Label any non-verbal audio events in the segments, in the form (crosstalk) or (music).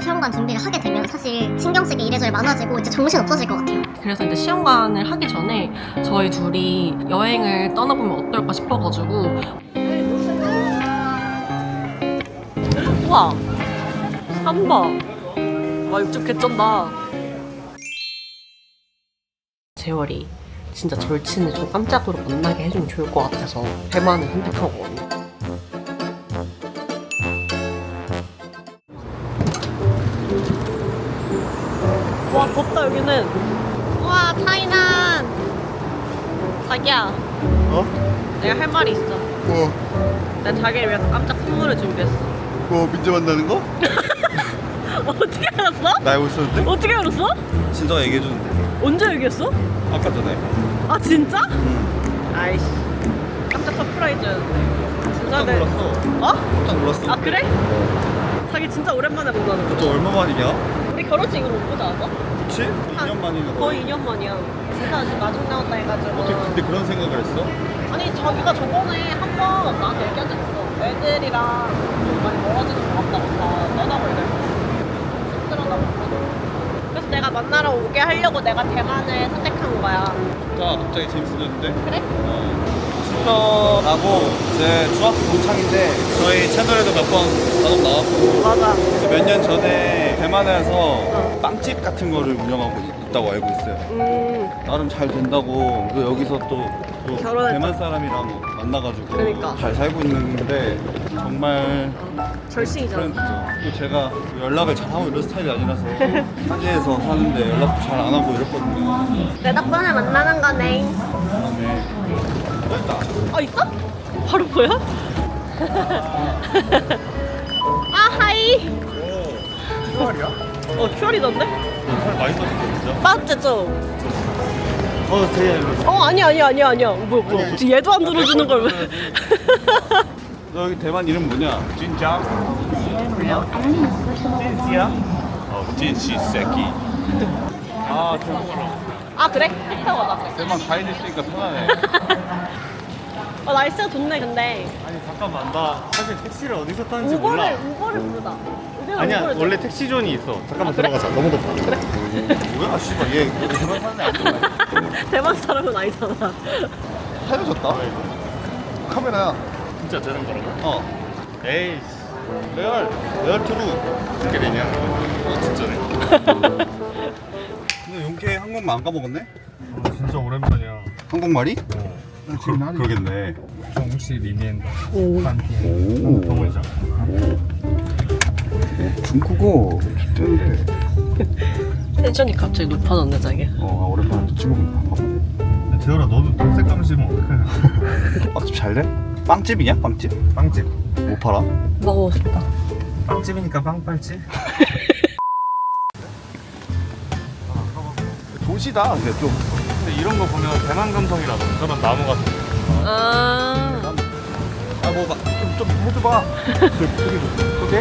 시험관 준비를 하게 되면 사실 신경 쓰기 이래저래 많아지고 이제 정신 없어질 것 같아요. 그래서 이제 시험관을 하기 전에 저희 둘이 여행을 떠나보면 어떨까 싶어가지고. 우와! 삼바! 와 육즙 개쩐다. 재월이 진짜 절친을 좀 깜짝으로 만나게 해주면 좋을 것 같아서 대만을 선택하거 덥다 여기는 와 타이난 자기야 어? 내가 할 말이 있어 뭐, 난 자기를 위해서 깜짝 선물을 준비했어 뭐 민재 만나는 거? (laughs) 어떻게 알았어? 나 알고 있었는데? 어떻게 알았어? 진서가 얘기해줬는데 언제 얘기했어? 아까 전에 아 진짜? 응 아이씨 깜짝 서프라이즈였는데 깜짝 진짜네 놀랐어 어? 깜짝 놀랐어 아 그래? 자기 진짜 오랜만에 본다는 거또 얼마 만이냐? 우리 결혼식으로 못 보지 않았어? 그치? 2년 만이나 거의. 2년 만이야. 진짜 지금 마중 나왔다 해가지고. 어떻게 그때 그런 생각을 했어? 아니 자기가 저번에 한 번 나한테 얘기한 적 있어. 애들이랑 좀 많이 멀어지는 것 같다고 다 떠나고 이랬어. 씁쓸하다고. 그래서 내가 만나러 오게 하려고 내가 대만을 선택한 거야. 좋다 갑자기 재밌어졌는데? 그래? 수서하고 제 중학교 동창인데 저희 채널에도 몇 번 간혹 나왔고 맞아. 몇 년 전에 대만에서 빵집 같은 거를 운영하고 있다고 알고 있어요 음 나름 잘 된다고 또 여기서 또, 또 결혼했죠. 대만 사람이랑 만나가지고 그러니까. 잘 살고 있는데 정말 절친이잖아 프렌드죠. 또 제가 연락을 잘 하고 이런 스타일이 아니라서 (laughs) 현지에서 사는데 연락도 잘안 하고 이랬거든요. 내 덕분에 만나는 거네 그다음에 됐다. 아 있어? 바로 보여? (laughs) 아 하이 오, 말이야? 어 큐얼이던데? 살 많이 빠졌어 진짜. 맞죠? 어, 되게 이거. 어 아니야 아니야 아니야 아니야 뭐야 뭐야 아니, 지금 얘도 안 들어주는 걸 왜? (laughs) 너 여기 대만 이름 뭐냐? 진짜? 진지야? 어, 진시 새끼. 아, 대만. 아 그래? 택배 가자 대만 가이드 있으니까 편하네. (laughs) 어 날씨가 좋네 근데 아니 잠깐만 나 사실 택시를 어디서 타는지 몰라 우버를 우버를 부르다 아니야 우버를 원래 택시존이 있어 잠깐만 아, 그래? 들어가자 너무 덥다 뭐야, 씨발 얘 대만 사는 애 아니야? 대만 사람은 아니잖아 헤어졌다. 카메라야. 진짜 되는 거라고? 어. 에이씨 레알, 레알 트루. 어떻게 되냐 어 진짜네 (laughs) 근데 용케 한국말 안 까먹었네? 진짜 오랜만이야 한국말이? 어. 그, 그러겠네. 정시 리미엔 오 한번 보자 중국어 좋던데. 텐션이 갑자기 높아졌네 자기 어, 오랜만에 또 친구 봐보네. 재열아 너도 흰색 감시면 어떡해 빵집 잘 돼? 빵집이냐? 빵집? 빵집 뭐 팔아? 먹어보고 싶다 빵집이니까 빵 팔지 (laughs) 도시다, 근데 좀. 근데 이런 거 보면 대만 감성이라서 저런 나무 같은 거아 아, 뭐, 막, 좀, 좀 해줘봐. (laughs) 소개?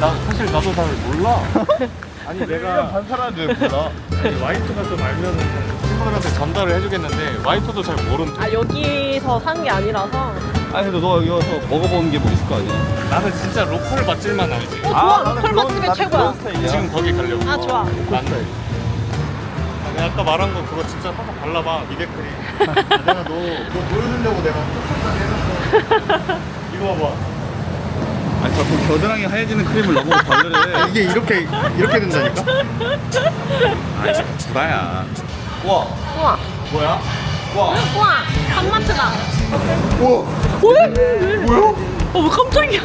나 사실 나도 잘 몰라. (laughs) 아니 내가 반 사람들 몰라. 아니, 와이프가 좀 알면은 친구들한테 전달을 해주겠는데 와이프도 잘 모른 아 여기서 사는 게 아니라서. 아니, 그래도 너 여기 와서 먹어보는 게 뭐 있을 거 아니야? 나는 진짜 로컬 맛집만 알지. 어 좋아. 로컬 맛집이 최고야. 스타일이야. 지금 거기 가려고. 아 좋아. 난 내가 아까 말한 거 그거 진짜 사서 발라봐 미백크림 (laughs) 내가 너, 너 보여주려고 내가 해놨어. (laughs) 이거 봐봐 자꾸 겨드랑이 하얘지는 크림을 너무 바르래. (laughs) 이게 이렇게 이렇게 된다니까? 아이, 구라야. 와, 우와 뭐야? 와, 우와 한마트다 우와. 왜? 뭐야? 어 깜짝이야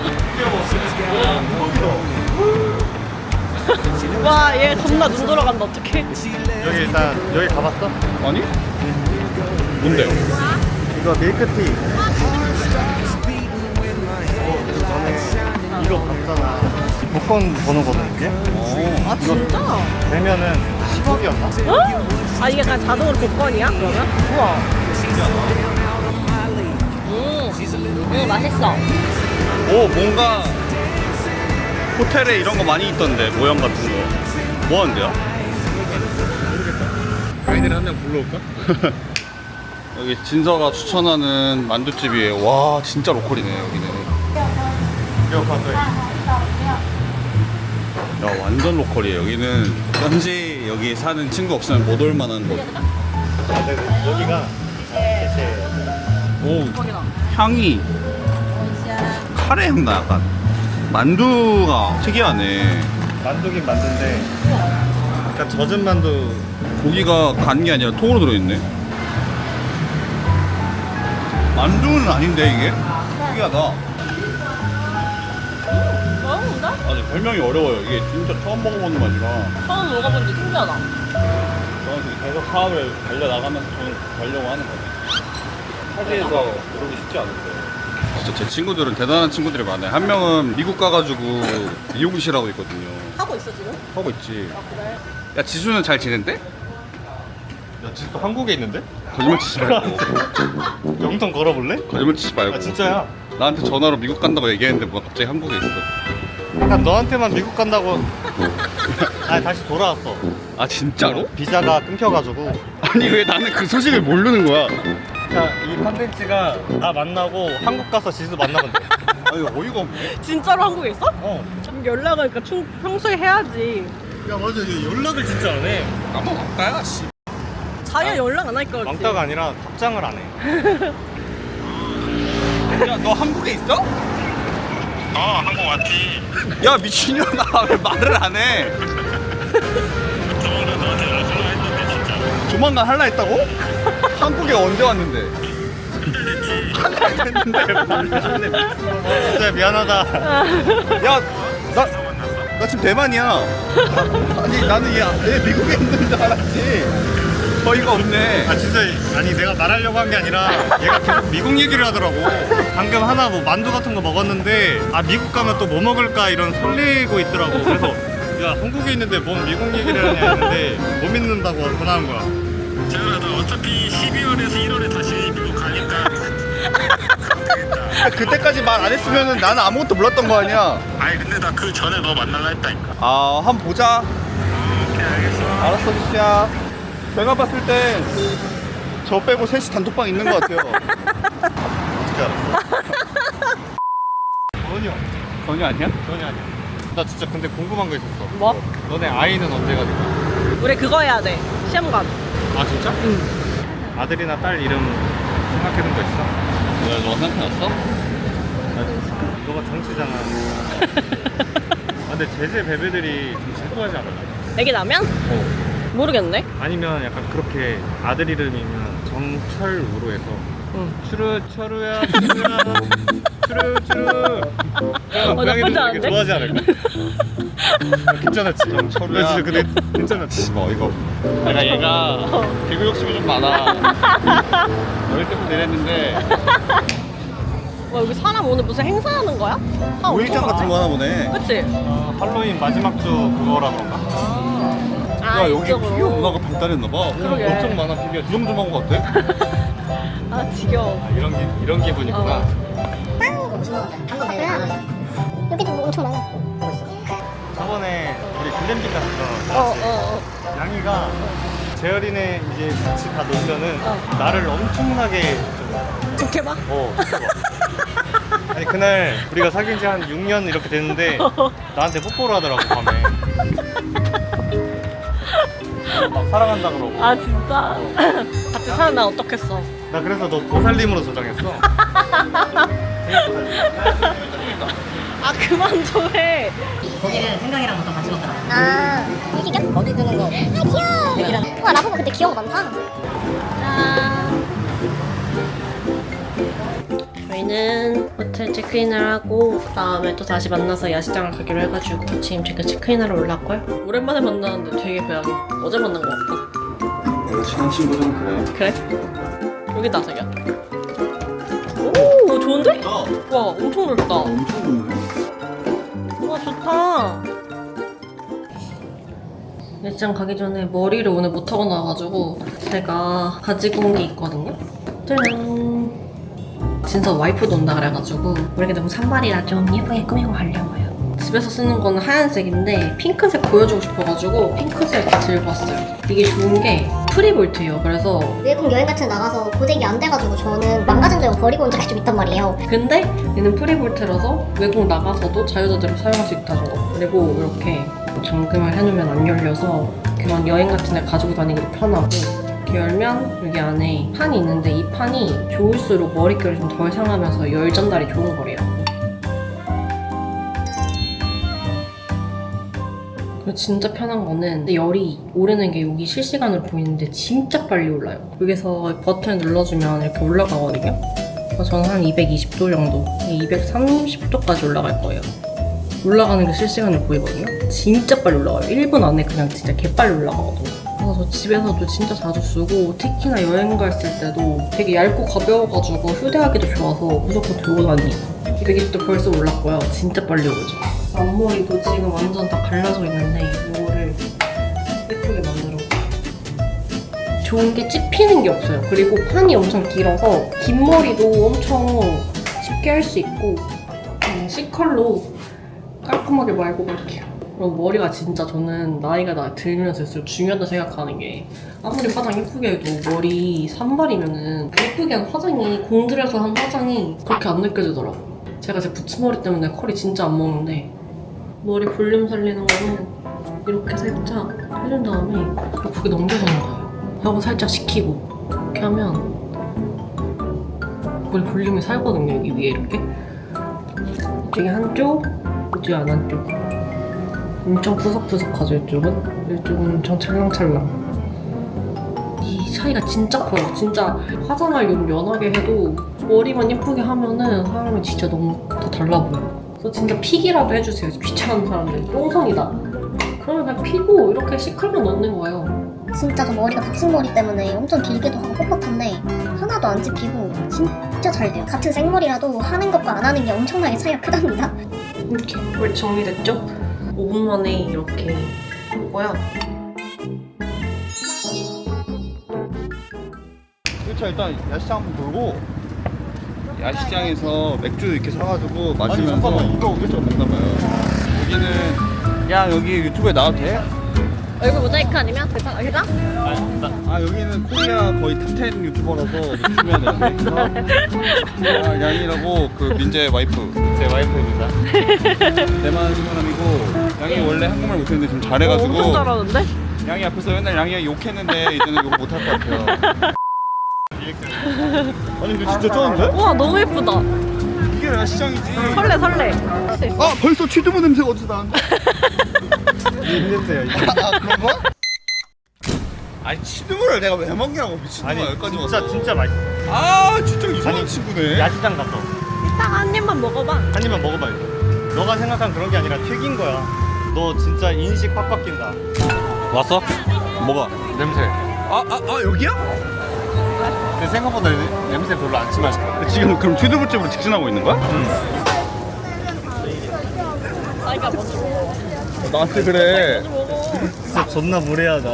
와 얘 겁나 눈 돌아간다 어떡해 여기 일단 여기 가봤어? 아니? 뭔데요? 이거 밀크티 어, 이거 봤잖아 복권 번호거든 이게? 어. 아 진짜? 되면은 10억이었나? 어? 아 이게 약간 자동으로 복권이야 그러면? 우와 음, 음 맛있어 오 뭔가 호텔에 이런 거 많이 있던데 모형 같은 거뭐 하는데요? 저희들 한 명 불러올까? (laughs) 여기 진서가 추천하는 만두집이에요 와 진짜 로컬이네 여기는 야 완전 로컬이에요. 여기는 현지 여기 사는 친구 없으면 못 올 만한 곳. 아, 네, 여기가 오. 향이 카레 향나 약간. 만두가 특이하네. 만두긴 만두인데 약간 젖은 만두 고기가 간 게 아니라 통으로 들어있네. 만두는 아닌데 이게? 특이하다. 아직 설명이 어려워요. 이게 진짜 처음 먹어보는 맛이라. 처음 먹어보는데 신기하다. 저는 지금 계속 사업을 달려나가면서 돈을 벌려고 하는 거예요. 타지에서 그러기 쉽지 않은데. 진짜 제 친구들은 대단한 친구들이 많아요. 한 명은 미국 가가지고 미용실 하고 있거든요. 하고 있어 지금? 하고 있지. 아 그래? 야 지수는 잘 지낸대? 야 진짜 한국에 있는데? 거짓말 치지 말고. 영통 걸어볼래? 거짓말 치지 말고. 아 진짜야 나한테 전화로 미국 간다고 얘기했는데 뭐가 갑자기 한국에 있어. 약간 너한테만 미국 간다고 아 다시 돌아왔어 아 진짜로? 비자가 끊겨가지고 아니 왜 나는 그 소식을 모르는 거야? 그러니까 이 컨텐츠가 나 만나고 한국 가서 지수 만나면 돼 아니 어이가 없네. 진짜로 한국에 있어? 어. 좀 연락을 그러니까 충, 평소에 해야지. 야 맞아 이거 연락을 진짜 안해 나만 왕따야 씨. 자기가 연락 안 할 거지. 왕따가 아니라 답장을 안 해 (laughs) 야너 한국에 있어? 어, 한국 왔지. 야 미친년아 왜 말을 안 해? 저번에 너한테 연락하려 했는데, 진짜. 조만간 할라 했다고? 한국에 언제 왔는데? 한달 됐는데 (laughs) 진짜 미안하다 야, 나, 나 지금 대만이야. 아니 나는 얘, 얘 미국에 있는 줄 알았지. 어이가 없네. 아 진짜 아니 내가 말하려고 한 게 아니라 얘가 계속 미국 얘기를 하더라고 방금 하나 뭐 만두 같은 거 먹었는데 아 미국 가면 또 뭐 먹을까 이런 설레고 있더라고 그래서 야 한국에 있는데 뭔 미국 얘기를 하냐 했는데 못 믿는다고 전화한 거야 재현아, 나 어차피 12월에서 1월에 다시 미국 가니까. 그때까지 말 안 했으면 나는 아무것도 몰랐던 거 아니야. 아니, 근데 나 그 전에 너 만날라 했다니까. 아, 한 번 보자. 오케이, 알겠어. 알았어, 지수야. 내가 봤을 때 저 빼고 셋이 단톡방 있는 것 같아요. 어떻게 알았어? (laughs) 전혀 전혀 아니야? 전혀 아니야 나 진짜 근데 궁금한 거 있었어 뭐? 너네 아이는 언제가 될까? 우리 그거 해야 돼. 시험관. 아 진짜? 응 아들이나 딸 이름 생각해둔 거 있어? 왜, 너 생각해놨어? 아, 너가 정치잖아 (laughs) 아, 근데 제재 베베들이 좀 질투하지 않을까? 애기 나면? 어. 모르겠네. 아니면 약간 그렇게 아들 이름이면 정철우로 해서 응. 추르 철우야 추르야 추르 추르 어, 나쁘지 않은데? 좋아하지 않을까? 괜찮았지? 정철우야. 나 진짜 근데 괜찮았지? 어이가 없네. 내가 얘가 개그 욕심이 좀 많아. 어릴 때부터 이랬는데 와 여기 사람 오늘 무슨 행사하는 거야? 아, 오일장 같은 거 하나 보네. 그치? 어, 할로윈 마지막 주 그거라던가 아, 야 여기 이쪽으로. 피규어 문화가 발달했나 봐. 그러게. 엄청 많아 피규어 주섬주섬한 것 같아. (laughs) 아 지겨워. 아, 이런 기, 이런 기분이구나 어. 여기도 뭐 엄청 많아. 저번에 우리 글램핑 갔었잖아 어, 어, 어. 양이가 재열이네 이제 같이 다 놀면은 어. 나를 엄청나게 좀 좋게 봐. 어, 좋아. 아니 그날 우리가 사귄 지 한 6년 이렇게 됐는데 (laughs) 나한테 뽀뽀를 하더라고 밤에 막 사랑한다 그러고 아 진짜? (laughs) 같이 사는 나 어떻겠어? 나 그래서 너 보살님으로 저장했어 아 그만 좀 해. 거기는 생강이랑 어떤 같이 먹더라. 아, 유기견? 거기 뜨는 거. 아, 귀여워. 와, 라보가 근데 귀여운 거 많다. 짠. 저희는 호텔 체크인을 하고 그 다음에 또 다시 만나서 야시장을 가기로 해가지고 지금 제가 체크인하러 올랐고요. 오랜만에 만나는데 되게 그냥 어제 만난 것 같다. 내가 친한 친구들은 그래. 그래? 여기다 자기야. 오 좋은데? 와 엄청 넓다. 엄청 좋네. 와 좋다. 일장 가기 전에 머리를 오늘 못하고 나와가지고 제가 가지고 온 게 있거든요. 짜잔. 진짜 와이프도 온다 그래가지고 우리가 너무 산발이라 좀 예쁘게 꾸미고 가려고요. 집에서 쓰는 거는 하얀색인데 핑크색 보여주고 싶어가지고 핑크색 들고 왔어요. 이게 좋은 게 프리볼트예요. 그래서 외국 여행 같은 데 나가서 고데기 안 돼가지고 저는 망가진 줄 알고 버리고 온 적이 좀 있단 말이에요. 근데 얘는 프리볼트라서 외국 나가서도 자유자재로 사용할 수 있다는 거. 그리고 이렇게 잠금을 해놓으면 안 열려서 그런 여행 같은 데 가지고 다니기도 편하고 이렇게 열면 여기 안에 판이 있는데 이 판이 좋을수록 머릿결이 좀 덜 상하면서 열 전달이 좋은 거래요. 진짜 편한 거는 열이 오르는 게 여기 실시간으로 보이는데 진짜 빨리 올라요. 여기서 버튼 눌러주면 이렇게 올라가거든요. 저는 한 220도 정도, 230도까지 올라갈 거예요. 올라가는 게 실시간으로 보이거든요. 진짜 빨리 올라가요. 1분 안에 그냥 진짜 개빨리 올라가거든요. 그래서 저 집에서도 진짜 자주 쓰고 특히나 여행 갔을 때도 되게 얇고 가벼워가지고 휴대하기도 좋아서 무조건 들고 다니고 되게 또 벌써 올랐고요. 진짜 빨리 오르죠. 앞머리도 지금 완전 다 갈라져 있는데 이거를 예쁘게 만들어 좋은 게 찝히는 게 없어요. 그리고 판이 엄청 길어서 긴 머리도 엄청 쉽게 할 수 있고 C컬로 깔끔하게 말고 갈게요. 그리고 머리가 진짜 저는 나이가 나 들면서 될수록 중요하다 생각하는 게 아무리 화장 예쁘게 해도 머리 산발이면은 그 예쁘게 한 화장이 공들여서 한 화장이 그렇게 안 느껴지더라고요. 제가 제 붙임머리 때문에 컬이 진짜 안 먹는데 머리 볼륨 살리는 거는 이렇게 살짝 해준 다음에 예쁘게 넘겨주는 거예요. 하고 살짝 식히고 이렇게 하면 머리 볼륨이 살거든요 여기 위에 이렇게 이쪽에 한쪽 이쪽에 안 한쪽 엄청 푸석푸석하죠 이쪽은? 이쪽은 엄청 찰랑찰랑. 이 차이가 진짜 커요. 진짜 화장을 좀 연하게 해도 머리만 예쁘게 하면은 사람이 진짜 너무 다 달라 보여요. 그래서 진짜 픽이라도 해주세요. 귀찮은 사람들. 똥성이다. 그러면 그냥 피고 이렇게 시클만 넣는 거예요. 진짜 저 머리가 붙임머리 때문에 엄청 길기도 하고 뻣뻣한데 하나도 안 찝히고 진짜 잘 돼요. 같은 생머리라도 하는 것과 안 하는 게 엄청나게 차이가 크답니다. 이렇게 머리 정리됐죠? 5분 만에 이렇게 하고요. 그렇죠 일단 야시장 한번 돌고 야시장에서 맥주 이렇게 사가지고 마시면서 잠깐만, 이거 그렇죠 먹나봐요 여기는 야 여기 유튜브에 나와도 돼? 얼굴 모자이크 아니면 괜찮아? 괜찮아? 아 여기는 코리아 거의 탑10 유튜버라서 주면 (laughs) 아, 양이라고 그 민재 와이프 제 와이프입니다. 대만 사람이고 양이 원래 한국말 못했는데 지금 잘해가지고 엄청 잘하는데? 양이 앞에서 맨날 양이 욕했는데 이제는 욕 못할 것 같아요 (laughs) 아니 근데 진짜 쩌는데? 우와 너무 예쁘다. 이게 야시장이지 설레 설레. 아 벌써 취두부 냄새가 어디서 나는데? 힘냈어요. 아 그런 거야? 아니 취두부를 내가 왜 먹냐고 미친놈아 아니 여기까지 진짜 와서 진짜 맛있어. 아 진짜 이상한 아니, 친구네 야시장 갔어. 이따가 한 입만 먹어봐. 한 입만 먹어봐 이거. 너가 생각한 그런 게 아니라 튀긴 거야. 너 진짜 인식 확 바뀐다. 왔어? 뭐가? 냄새. 아, 아, 아 여기야? 근데 생각보다 냄새 별로 안 심하지. 지금 그럼 취두부집으로 직진하고 있는 거야? 먼저 먹어. 나한테 그래 진짜 존나 무례하다.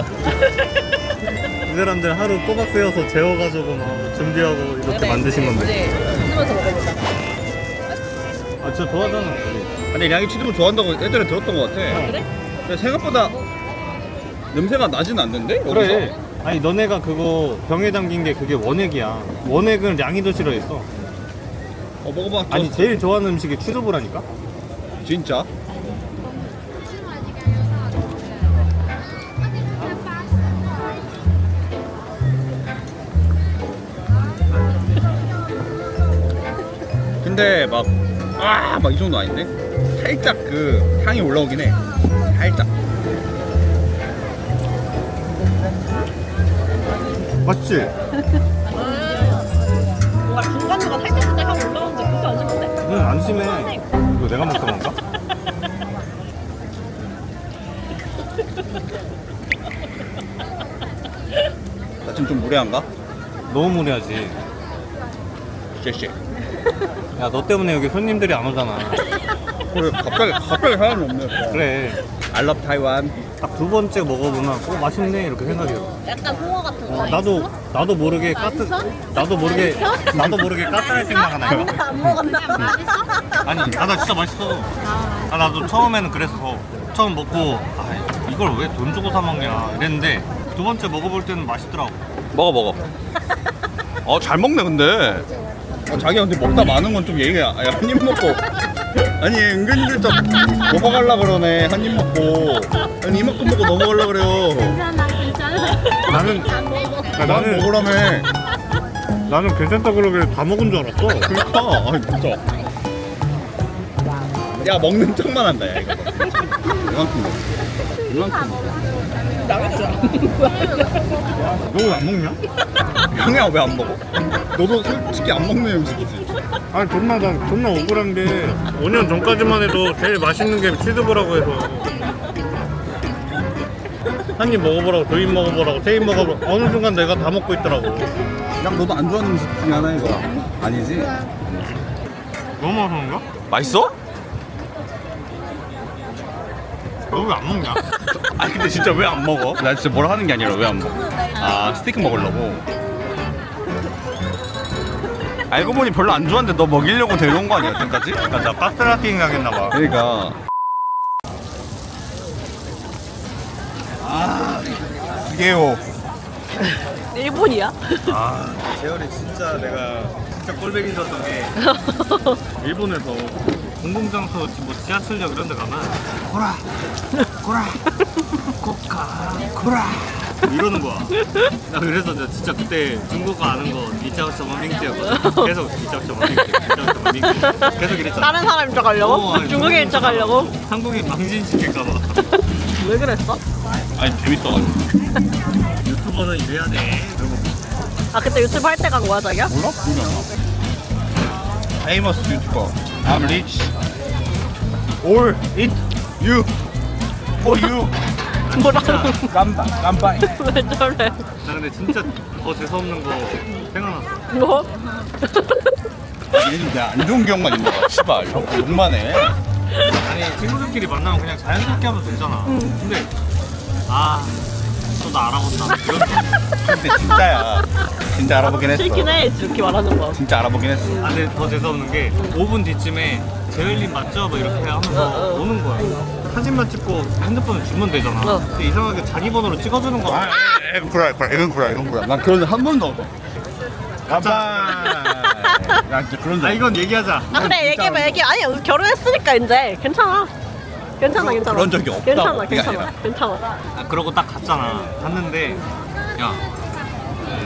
이 사람들 하루 꼬박 세워서 재워가지고 막 준비하고 이렇게 만드신 건데. 웃으면서 먹어보자. 아 진짜 좋아하잖아. 아니 양이 취두부 좋아한다고 예전에 들었던 것 같아 그래? 근데 생각보다 냄새가 나진 않는데? 그래. 여기서? 아니 너네가 그거 병에 담긴 게 그게 원액이야. 원액은 양이도 싫어했어. 어 먹어봐 아니 저- 제일 좋아하는 음식이 취두부라니까. 진짜? 근데 막, 아, 막 이 정도 아닌데? 살짝 그 향이 올라오긴 해. 살짝. 맛있지? 뭔가 중간중간 살짝 살짝 하고 올라오는데 그렇게 안 심한데? 응, 안 심해. 이거 내가 먹던 건가? 나 지금 좀 무례한가? 너무 무례하지. 쉐쉐. 야, 너 때문에 여기 손님들이 안 오잖아. 그래, 갑자기, 갑자기 사람이 없네. 그래. I love Taiwan. 딱 두 번째 먹어보면, 어, 맛있네. 이렇게 생각해요. 약간 홍어 같은 거. 어, 나도, 나도 모르게 까트, 나도 모르게, 나도 모르게 까딱할 생각 나요. 안 먹었나? 아니, 아, 나 진짜 맛있어. 아, 나도 처음에는 그랬어. 처음 먹고, 아, 이걸 왜 돈 주고 사 먹냐. 이랬는데, 두 번째 먹어볼 때는 맛있더라고. 먹어 먹어. 어 잘 먹네 근데. 어, 자기가 근데 먹다 많은 건 좀 얘기해. 한 입 먹고. 아니 은근히 슬쩍 넘어갈라 그러네. 한 입 먹고. 아니 이만큼 먹고 넘어갈라 그래요. 나는 야, 난 나는 먹으라며. 나는 괜찮다 그러길래 다 먹은 줄 알았어. 그러니까. 아니 진짜. 야 먹는 척만 한다 야 이거. 이만큼 먹어. 이만큼 먹어. 너 왜 안 먹냐? 형이야 왜 안 먹어? 너도 솔직히 안 먹는 음식이지. 아니 존나 나 존나 억울한 게 5년 전까지만 해도 제일 맛있는 게 치즈버라고 해서 한 입 먹어보라고 두 입 먹어보라고 세 입 먹어보라고 어느 순간 내가 다 먹고 있더라고 그냥 너도 안 좋아하는 음식 중에 하나인 거야. 아니지? 너무 맛있는가? 맛있어? 너 왜 안 먹냐? 아니 근데 진짜 왜 안 먹어? 나 진짜 뭘 하는 게 아니라 왜 안 먹어? 아 스테이크 먹으려고? 알고 보니 별로 안 좋아하는데 너 먹이려고 데려온 거 아니야 지금까지? 나, 나 가스라이팅 당했나 봐 그러니까 아 이게요 일본이야? 아 재열이 진짜 내가 진짜 꼴배기 줬던 게 (laughs) 일본에서 공공장소 뭐 지하철역 이런 데 가면 코라 코라 코카 코라. 이러는 거야. 나 그래서 나 진짜 그때 중국어 아는 거 이자오셔먼 밍지였거든. 계속 이자오셔먼 밍지 이자오셔먼 밍지 계속 이랬잖아. 다른 사람인 척 하려고? 어, 아니, 중국인인 척 하려고? 한국인 망신시킬까봐. (laughs) 왜 그랬어? 아니 재밌어가지고. 유튜버는 이래야 돼. 이러고. 아 그때 유튜브 할 때 간 거야 자기야? 몰라? 모르잖아 Famous YouTuber. I'm rich. All it you for you. 뭐라는 깜바 깜바이. 왜 저래? 나 근데 진짜 더 재수없는 거 생각났어. 뭐? 좀 내가 안 좋은 기억만 있는 거야 씨발 형 욕만 해 아니 친구들끼리 만나면 그냥 자연스럽게 하면 되잖아. 근데 아 또 나 알아본다 이런 근데 진짜야 진짜 알아보긴 했어 싫긴 해 이렇게 말하는 거 진짜 알아보긴 했어 아 근데 더 재수없는 게 5분 뒤쯤에 재열님 맞죠? 뭐 이렇게 하면서 어, 어. 오는 거야 사진만 찍고 핸드폰을 주면 되잖아 어. 근데 이상하게 자기 번호로 찍어주는 거야 아, 이건 구라, 구라, 이건 구라, 이건 구라. 난 그런 적한 번도 없어. 가봐. 야, 진짜 그런 적. 아 이건 얘기하자 아 그래 얘기해봐 얘기 아니 결혼했으니까 이제 괜찮아 괜찮아 괜찮아 그런 적이 없다고, 괜찮아 그게 괜찮아 아니라. 괜찮아 아 그러고 딱 갔잖아 갔는데 야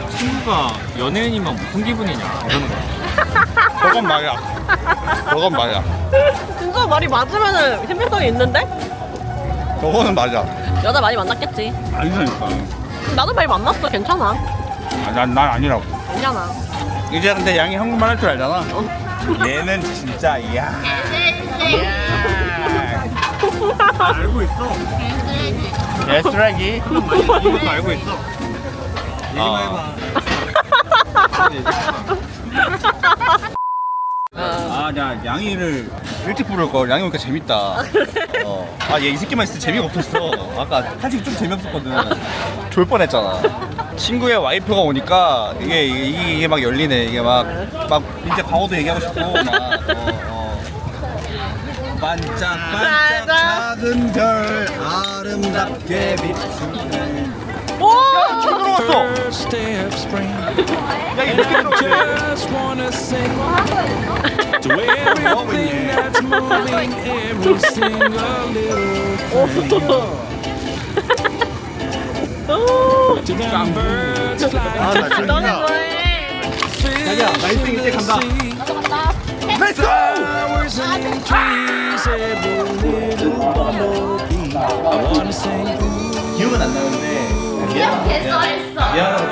친구가 연예인이면 무슨 기분이냐 이러는 거야 저건 말이야. 저건 말이야. 진짜 말이 맞으면은 신빙성이 있는데? 저거는 맞아. 여자 많이 만났겠지 아니라니까. 나도 많이 만났어 괜찮아 아, 난, 난 아니라고. 괜찮아 이제 근데 양이 한국말 할 줄 알잖아. 얘는 진짜, 이야. (laughs) 다 알고 있어 얘 쓰레기. 이것도 알고 있어 얘기만 해봐 아, 야, 양이를 일찍 부를 걸. 양이 오니까 재밌다. 어. 아, 얘 이 새끼만 있을 때 재미가 없었어. 아까 사실 좀 재미없었거든. 졸 뻔했잖아. 친구의 와이프가 오니까 이게 이게, 이게 막 열리네. 이게 막막 이제 광호도 얘기하고 싶고 막. 어, 어. 반짝반짝 작은 별 아름답게 비추네. 오! 처음 들어왔어. First day of spring, 야, 이 새끼 들어왔네. just wanna sing to everything that's moving, every single little 오! to them birds flying. 아, 나 너무 진짜. 좋아해 자기야, 나 일등 일찍 간다. Let's go! Flowers and trees, every little bumblebee. I wanna sing. 기억은 안 나는데 미안 했어 했어 미안하고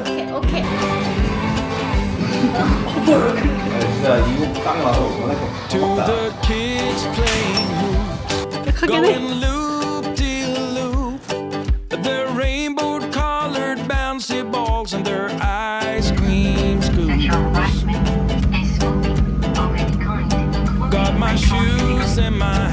오케이 오케이 진짜 이거 딱 나서 원할 거 To the kids playing hoops, going loop Got my shoes and my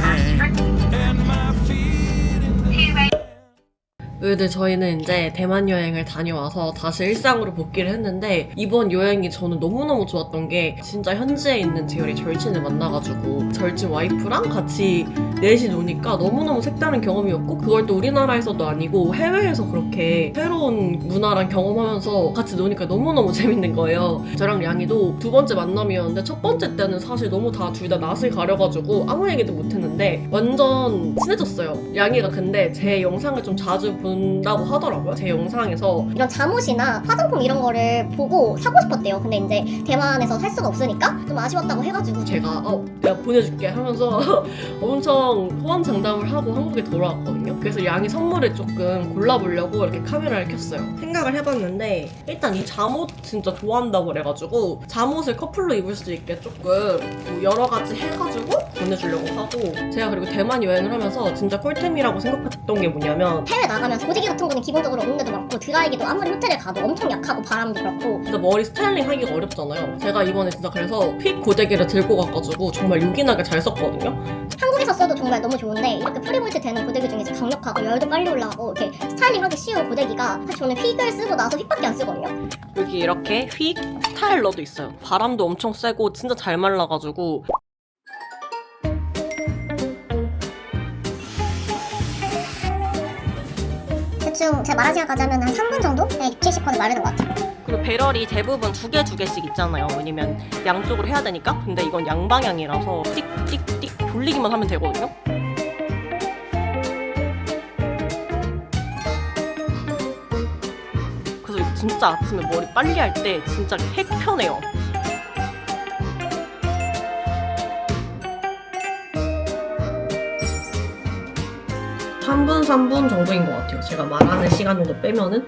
저희들 저희는 이제 대만 여행을 다녀와서 다시 일상으로 복귀를 했는데 이번 여행이 저는 너무너무 좋았던 게 진짜 현지에 있는 제 우리 절친을 만나가지고 절친 와이프랑 같이 넷이 노니까 너무너무 색다른 경험이었고 그걸 또 우리나라에서도 아니고 해외에서 그렇게 새로운 문화랑 경험하면서 같이 노니까 너무너무 (laughs) 재밌는 거예요. 저랑 량이도 두 번째 만남이었는데 첫 번째 때는 사실 너무 다 둘 다 낯을 가려가지고 아무 얘기도 못했는데 완전 친해졌어요. 량이가 근데 제 영상을 좀 자주 본다고 하더라고요. 제 영상에서 이런 잠옷이나 화장품 이런 거를 보고 사고 싶었대요. 근데 이제 대만에서 살 수가 없으니까 좀 아쉬웠다고 해가지고 제가 어 내가 보내줄게 하면서 (laughs) 엄청 호언장담을 하고 한국에 돌아왔거든요. 그래서 양이 선물을 조금 골라보려고 이렇게 카메라를 켰어요. 생각을 해봤는데 일단 이 잠옷 진짜 좋아한다고 그래가지고 잠옷을 커플로 입을 수 있게 조금 뭐 여러 가지 해가지고 보내주려고 하고 제가 그리고 대만 여행을 하면서 진짜 꿀템이라고 생각했던 게 뭐냐면 해외 나가면 고데기 같은 거는 기본적으로 없는 데도 많고 드라이기도 아무리 호텔에 가도 엄청 약하고 바람도 그렇고 진짜 머리 스타일링 하기가 어렵잖아요. 제가 이번에 진짜 그래서 픽 고데기를 들고 가가지고 정말 요긴하게 잘 썼거든요. 한국에서 써도 정말 너무 좋은데 이렇게 프리볼트 되는 고데기 중에서 강력하고 열도 빨리 올라가고 이렇게 스타일링 하기 쉬운 고데기가 사실 저는 픽을 쓰고 나서 픽밖에 안 쓰거든요. 여기 이렇게 휙 스타일러도 있어요. 바람도 엄청 세고 진짜 잘 말라가지고 대충 제가 마라시아 가자면 한 3분 정도? 그냥 6, 70분 마르는 것 같아요. 그리고 배럴이 대부분 두 개 두 개씩 있잖아요. 왜냐면 양쪽으로 해야 되니까. 근데 이건 양방향이라서 띡띡띡 돌리기만 하면 되거든요. 그래서 진짜 아침에 머리 빨리 할 때 진짜 핵 편해요. 3분 3분 정도인 것 같아요. 제가 말하는 시간 정도 빼면은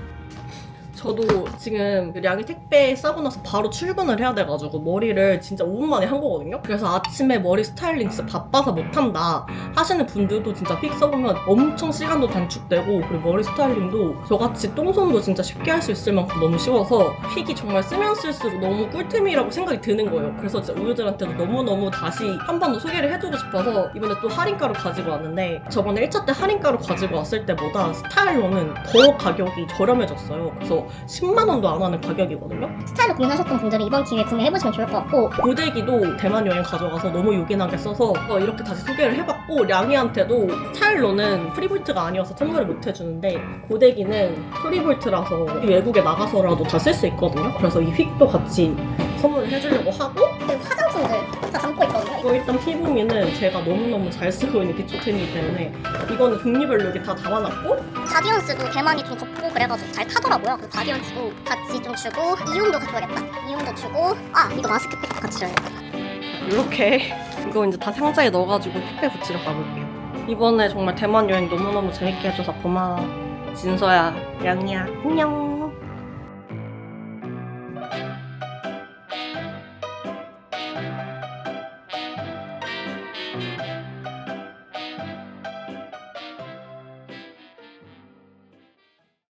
저도 지금 그 양이 택배 싸고 나서 바로 출근을 해야 돼가지고 머리를 진짜 5분 만에 한 거거든요. 그래서 아침에 머리 스타일링 진짜 바빠서 못한다 하시는 분들도 진짜 픽 써보면 엄청 시간도 단축되고 그리고 머리 스타일링도 저같이 똥손도 진짜 쉽게 할 수 있을 만큼 너무 쉬워서 픽이 정말 쓰면 쓸수록 너무 꿀템이라고 생각이 드는 거예요. 그래서 진짜 우유들한테도 너무너무 다시 한 번 더 소개를 해주고 싶어서 이번에 또 할인가로 가지고 왔는데 저번에 1차 때 할인가로 가지고 왔을 때보다 스타일러는 더 가격이 저렴해졌어요. 그래서 10만 원도 안 하는 가격이거든요. 스타일로 고민하셨던 분들은 이번 기회에 구매해보시면 좋을 것 같고 고데기도 대만 여행 가져가서 너무 요긴하게 써서 어, 이렇게 다시 소개를 해봤고 량이한테도 스타일러는 프리볼트가 아니어서 선물을 못 해주는데 고데기는 프리볼트라서 외국에 나가서라도 다 쓸 수 있거든요. 그래서 이 휙도 같이 선물을 해주려고 하고 그리고 화장품들 다 담고 있거 이거 일단 피부미는 제가 너무너무 잘 쓰고 있는 기초템이기 때문에 이거는 종류별로 이렇게 다 담아놨고 바디언스도 대만이 좀 덥고 그래가지고 잘 타더라고요. 그 바디언스도 같이 좀 주고 이용도 가져야겠다. 이용도 주고 아 이거 마스크팩 같이 줘야겠다. 이렇게 (laughs) 이거 이제 다 상자에 넣어가지고 택배 붙이러 가볼게요. 이번에 정말 대만 여행 너무너무 재밌게 해줘서 고마워. 진서야, 양이야, 안녕.